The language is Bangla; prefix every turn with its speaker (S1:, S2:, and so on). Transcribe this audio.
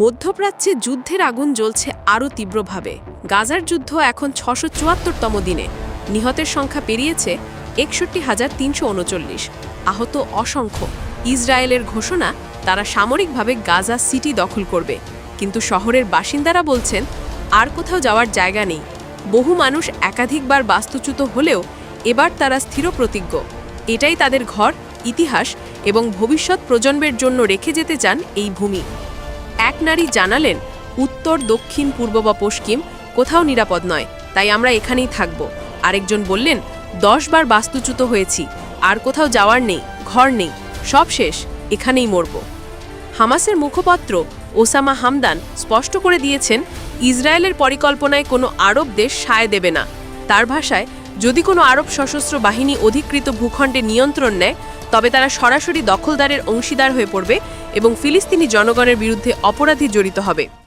S1: মধ্যপ্রাচ্যে যুদ্ধের আগুন জ্বলছে আরও তীব্রভাবে। গাজার যুদ্ধ এখন ছশো চুয়াত্তরতম দিনে। নিহতের সংখ্যা পেরিয়েছে একষট্টি হাজার তিনশো উনচল্লিশ। আহত অসংখ্য। ইসরায়েলের ঘোষণা, তারা সামরিকভাবে গাজা সিটি দখল করবে। কিন্তু শহরের বাসিন্দারা বলছেন, আর কোথাও যাওয়ার জায়গা নেই। বহু মানুষ একাধিকবার বাস্তুচ্যুত হলেও এবার তারা স্থির প্রতিজ্ঞ এটাই তাদের ঘর, ইতিহাস এবং ভবিষ্যৎ প্রজন্মের জন্য রেখে যেতে চান এই ভূমি। এক নারী জানালেন, উত্তর, দক্ষিণ, পূর্ব বা পশ্চিম, কোথাও নিরাপদ নয়, তাই আমরা এখানেই থাকব। আরেকজন বললেন, দশ বার বাস্তুচ্যুত হয়েছি, আর কোথাও যাওয়ার নেই, ঘর নেই, সব শেষ, এখানেই মরব। হামাসের মুখপাত্র ওসামা হামদান স্পষ্ট করে দিয়েছেন, ইসরায়েলের পরিকল্পনায় কোনো আরব দেশ সায় দেবে না। তার ভাষায়, যদি কোনো আরব সশস্ত্র বাহিনী অধিকৃত ভূখণ্ডে নিয়ন্ত্রণ নেয় তবে তারা সরাসরি দখলদারের অংশীদার হয়ে পড়বে এবং ফিলিস্তিনি জনগণের বিরুদ্ধে অপরাধী জড়িত হবে।